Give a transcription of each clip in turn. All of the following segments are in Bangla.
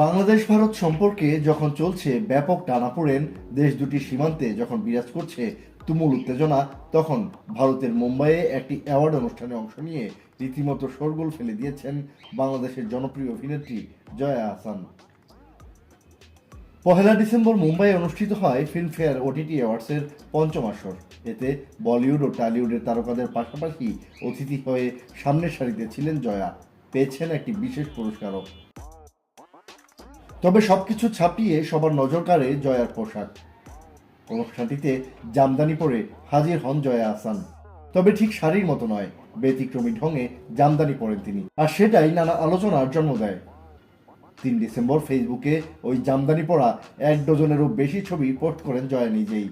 বাংলাদেশ, ভারত সম্পর্কে যখন চলছে ব্যাপক টানাপোড়েন, দেশ দুটির সীমান্তে যখন বিরাজ করছে তুমুল উত্তেজনা, তখন ভারতের মুম্বাইয়ে একটি অ্যাওয়ার্ড অনুষ্ঠানে অংশ নিয়ে রীতিমতো শোরগোল ফেলে দিয়েছেন বাংলাদেশের জনপ্রিয় অভিনেত্রী জয়া আহসান পহেলা ডিসেম্বর মুম্বাইয়ে অনুষ্ঠিত হয় ফিল্মফেয়ার ওটিটি অ্যাওয়ার্ডসের পঞ্চম আসর। এতে বলিউড ও টলিউডের তারকাদের পাশাপাশি অতিথি হয়ে সামনের সারিতে ছিলেন জয়া। পেয়েছেন একটি বিশেষ পুরস্কারও। তবে সবকিছু ছাপিয়ে সবার নজর কাড়ে জয়ার পোশাক। অনুষ্ঠানটিতে জামদানি পরে হাজির হন জয়া আসান তবে ঠিক শাড়ির মতো নয়, ব্যতিক্রমী ঢঙে জামদানি পরেন তিনি। আর সেটাই নানা আলোচনার জন্ম দেয়। তিন ডিসেম্বর ফেসবুকে ওই জামদানি পরা এক ডজনেরও বেশি ছবি পোস্ট করেন জয়া নিজেই।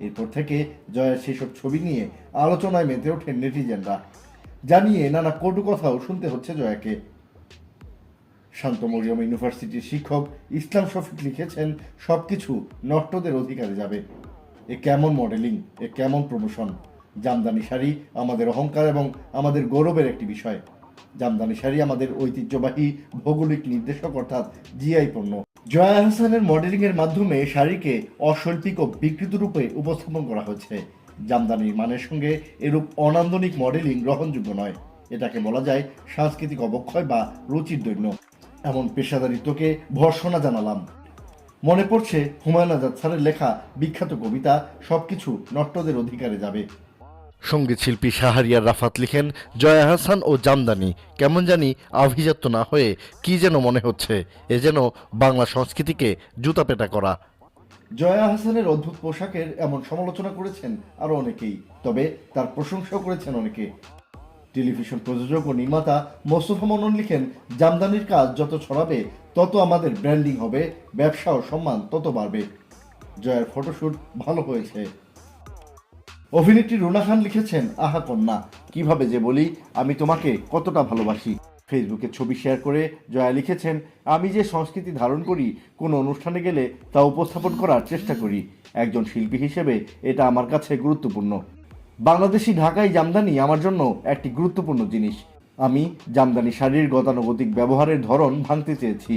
এরপর থেকে জয়ার সেসব ছবি নিয়ে আলোচনায় মেতে ওঠেন নেটিজেনরা। জানিয়ে নানা কটু কথাও শুনতে হচ্ছে জয়াকে। শান্ত মরিয়ম ইউনিভার্সিটির শিক্ষক ইসলাম শফিক লিখেছেন, সবকিছু নষ্টদের অধিকারে যাবে। এ কেমন মডেলিং, এ কেমন প্রমোশন? জামদানি শাড়ি আমাদের অহংকার এবং আমাদের গৌরবের একটি বিষয়। জামদানি শাড়ি আমাদের ঐতিহ্যবাহী ভৌগোলিক নির্দেশক, অর্থাৎ জিআই পণ্য। জয়া হাসানের মডেলিং এর মাধ্যমে শাড়িকে অশৈল্পিক ও বিকৃত রূপে উপস্থাপন করা হয়েছে। জামদানির মানের সঙ্গে এরূপ অনান্দনিক মডেলিং গ্রহণযোগ্য নয়। এটাকে বলা যায় সাংস্কৃতিক অবক্ষয় বা রুচির দৈন্য। এমন পেশাদারিত্বকে ভর্ষণা জানালাম। মনে পড়ছে হুমায়ুন আজাদ স্যারের লেখা বিখ্যাত কবিতা সবকিছু নট্টদের অধিকারে যাবে। সংগীত শিল্পী শাহরিয়ার রাফাত লিখেন, জয়া হাসান ও জামদানি, কেমন জানি আভিজাত্য না হয়ে কি যেন মনে হচ্ছে, এ যেন বাংলা সংস্কৃতিকে জুতাপেটা করা। জয়া হাসানের অদ্ভুত পোশাকের এমন সমালোচনা করেছেন আরও অনেকেই, তবে তার প্রশংসাও করেছেন অনেকে। টেলিভিশন প্রযোজক ও নির্মাতা মোস্তফা মনন লিখেন, জামদানির কাজ যত ছড়াবে, তত আমাদের ব্র্যান্ডিং হবে, ব্যবসা ও সম্মান তত বাড়বে। জয়ার ফটোশ্যুট ভালো হয়েছে। অভিনেত্রী রুনা খান লিখেছেন, আহা কন্যা, কীভাবে যে বলি, আমি তোমাকে কতটা ভালোবাসি। ফেসবুকে ছবি শেয়ার করে জয়া লিখেছেন, আমি যে সংস্কৃতি ধারণ করি, কোনো অনুষ্ঠানে গেলে তা উপস্থাপন করার চেষ্টা করি। একজন শিল্পী হিসেবে এটা আমার কাছে গুরুত্বপূর্ণ। বাংলাদেশি ঢাকাই জামদানি আমার জন্য একটি গুরুত্বপূর্ণ জিনিস। আমি জামদানি শাড়ির গতানুগতিক ব্যবহারের ধরন ভাঙতে চেয়েছি।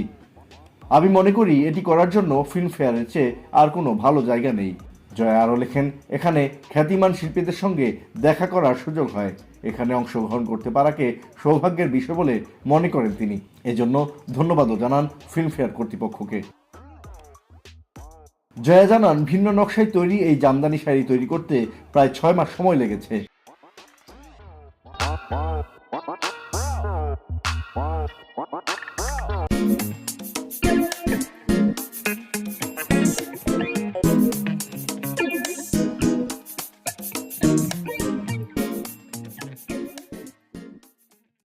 আমি মনে করি এটি করার জন্য ফিল্মফেয়ারের চেয়ে আর কোনো ভালো জায়গা নেই। জয়া আরও লেখেন, এখানে খ্যাতিমান শিল্পীদের সঙ্গে দেখা করার সুযোগ হয়। এখানে অংশগ্রহণ করতে পারাকে সৌভাগ্যের বিষয় বলে মনে করেন তিনি। এজন্য ধন্যবাদও জানান ফিল্মফেয়ার কর্তৃপক্ষকে। জয়া জানান, ভিন্ন নকশায় তৈরি এই জামদানি শাড়ি তৈরি করতে প্রায় ছয় মাস সময় লেগেছে।